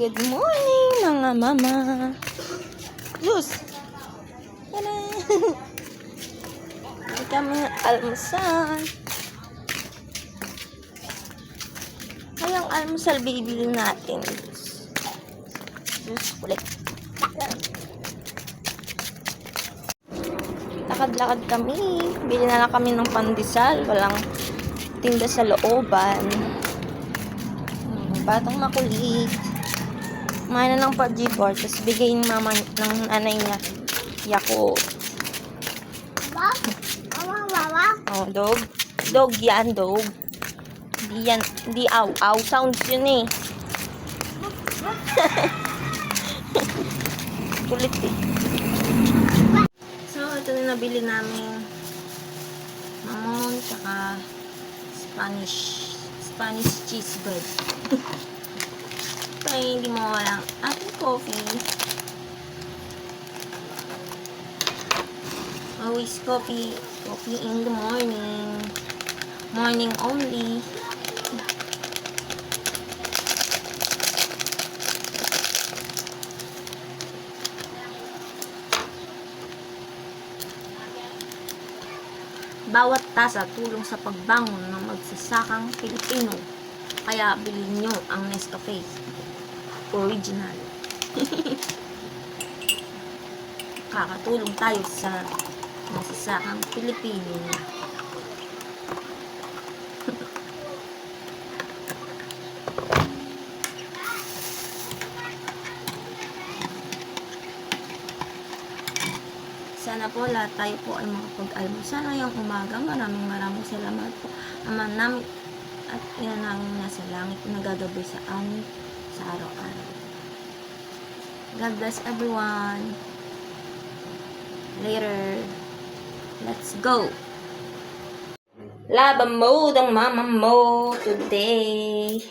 Good morning mga mama. Yus. Tara. Hindi kami almusal. Ngayong almusal bibili natin. Yus, kulit. Lakad-lakad kami. Bili na lang kami ng pandesal. Walang tinda sa looban. Batang makulit. Kumain na ng pag-gboard. Tapos bigay ng mama ng nanay niya. Yako. Oh, dog. Dog yan, dog. Hindi yan, hindi aw. Aw sounds yun eh. Kulit eh. So, ito na nabili namin. Mamon, tsaka Spanish. Spanish cheese bread. ay hindi mo walang ating coffee. Always coffee. Coffee in the morning. Morning only. Bawat tasa tulong sa pagbangon ng magsasakang Pilipino. Kaya bilhin nyo ang Nescafe. Original. Kakatulong tayo sa magsasakang Pilipino. Sana po lahat tayo po ay makapag-almusal ngayong umaga. Maraming maraming salamat po. Ama namin at yan namin nasa langit na gagabi sa amin sa araw-araw. God bless everyone. Later. Let's go. Laba mode ang mama mo today.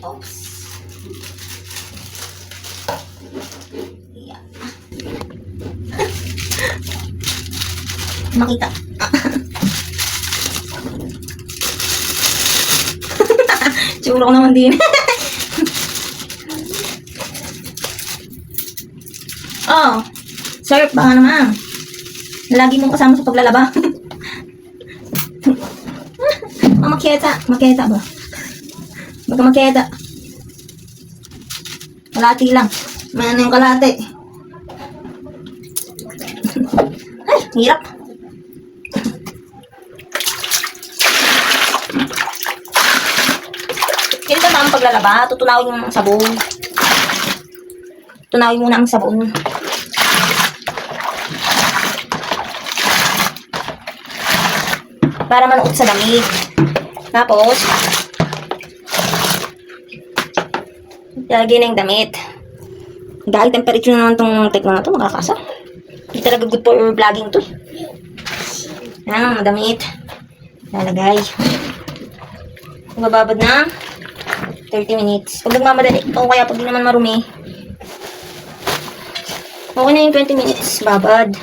Oops. Makita. Siguro ko naman din. oh. Sir, baka naman. Lagi mong kasama sa paglalaba. oh, makita. Makita ba? Baka makita. Kalati lang. May ano yung kalati. Ay, hirap. Ganito ba ang paglalaba? Tutunawin ang sabon. Tunawin muna ang sabon. Para manuot sa damit. Tapos, Lagay na yung damit. Dahil temperature naman itong tekno na ito, makakasa. Hindi talaga good for vlogging to. Yan, damit. Lalagay. Mababad na 30 minutes. Pag nagmamadali, o kaya pag naman marumi, okay na yung 20 minutes. Babad.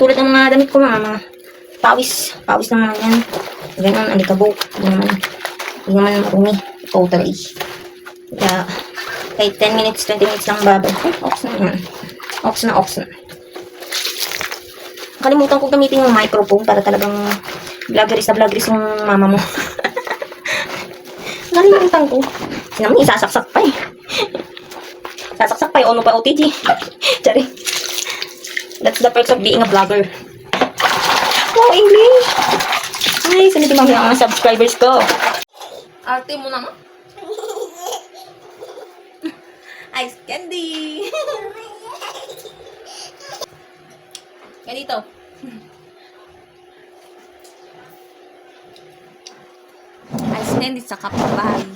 Tulad ng mga damit ko mga, mga pawis. Pawis naman yan. Ganyan, alikabok. Hindi naman, hindi naman marumi. Totally. Kaya, kahit 10 minutes, 20 minutes lang babad. Ay, ox na yan. Ox na, ox na. Nakalimutan ko gamitin yung microphone para talagang vloggeris na vloggeris yung mama mo. Nakalimutan ko. Sinaman, isasaksak pa eh. Sasaksak pa eh, ono pa OTG. Sorry. That's the perks of being a vlogger. Wow, English! Ay, sunod yung mga subscribers ko. Arte mo naman. Ice candy! Ganito. Candy sa kapitbahay.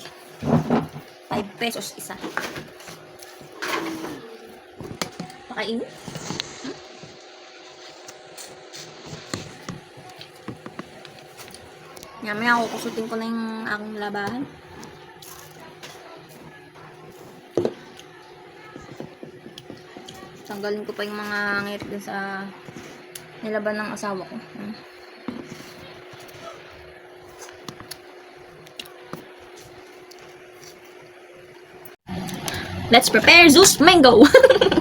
5 pesos isa. Pakainin. Mamaya ako kusutin ko na yung aking labahan. Tanggalin ko pa yung mga dun sa Nilaban ng asawa ko. Hmm. Let's prepare Zeus Mango!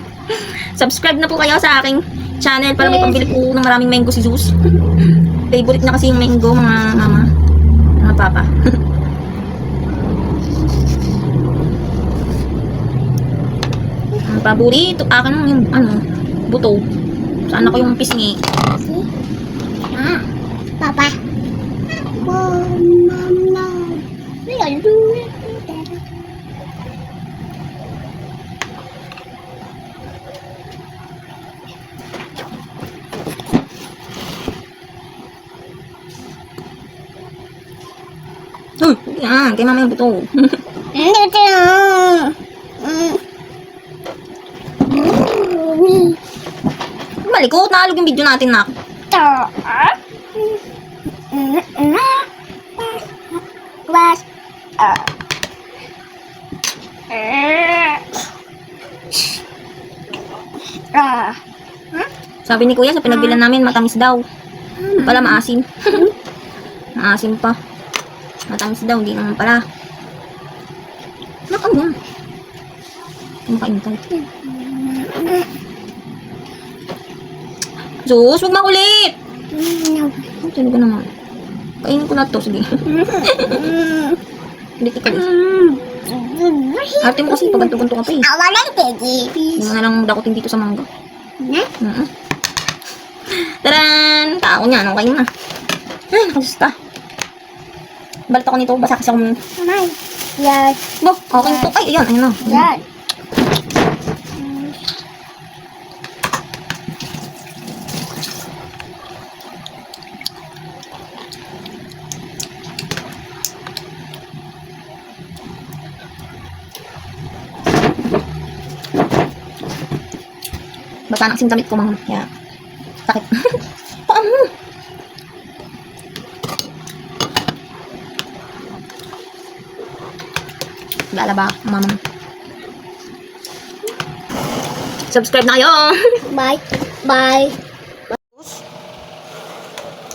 Subscribe na po kayo sa aking channel para may pambili po ng maraming mango si Zeus. Favorite na kasi yung mango, mga mama. Mga papa. Ang paborito, akin ang yung, ano, buto. Sana ko yung pisngi. Ah, Papa. Uy, yan, kay mama yung buto. Hindi ito. Mm. Malikot, naalog yung video natin na. Ito. Ah. Was. Ah. Ah. Sabi ni kuya, sa pinagbilan namin, matamis daw. Pala maasim. maasim pa. Matamis daw, hindi naman pala. Naka mo. Kumakain ka. Sus, huwag makulit! Ang tuloy ko naman. Kainin ko na to, sige. Hindi ka kalis. mm. Ate mo kasi, pag ganto-ganto ka pa eh. Awa lang, Teddy. Hindi mo na lang dakutin dito sa mangga. Na? Mm Taran! Tao niya, ano kayo na? Ay, nakasusta. Balit ako nito, basa kasi akong... Mamay. Yan. Bo, okay to. Ay, ayan, ayun na. Yan. Basa na kasing damit ko, mga. Kaya, sakit. Paan mo? Lalaba, mama. Subscribe na kayo! Bye. Bye.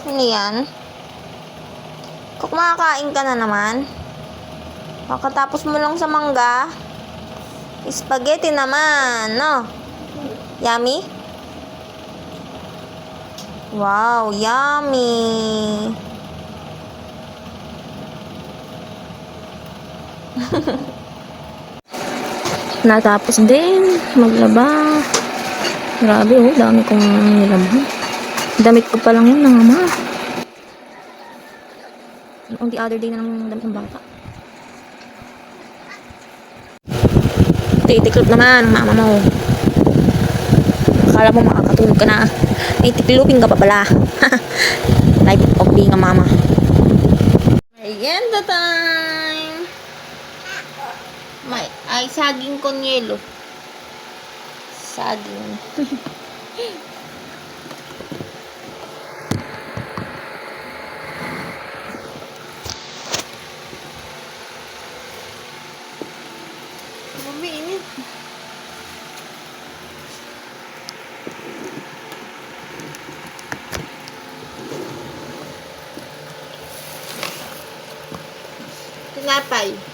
Ano yan? Kung makakain ka na naman, makatapos mo lang sa mangga, spaghetti naman, no? Yummy? Wow, yummy! Natapos din, maglaba. Grabe oh, dami kong nilaban. Damit ko pa lang yun ng ama. On the other day na lang damit ng bata. Titiklop naman ang mama mo. Akala mo makakatulog ka na. Ay, tiklopin ka pa pala. Life of being a mama. Merienda time! Ay, saging con yelo. Saging. Umiinit. Tinapay.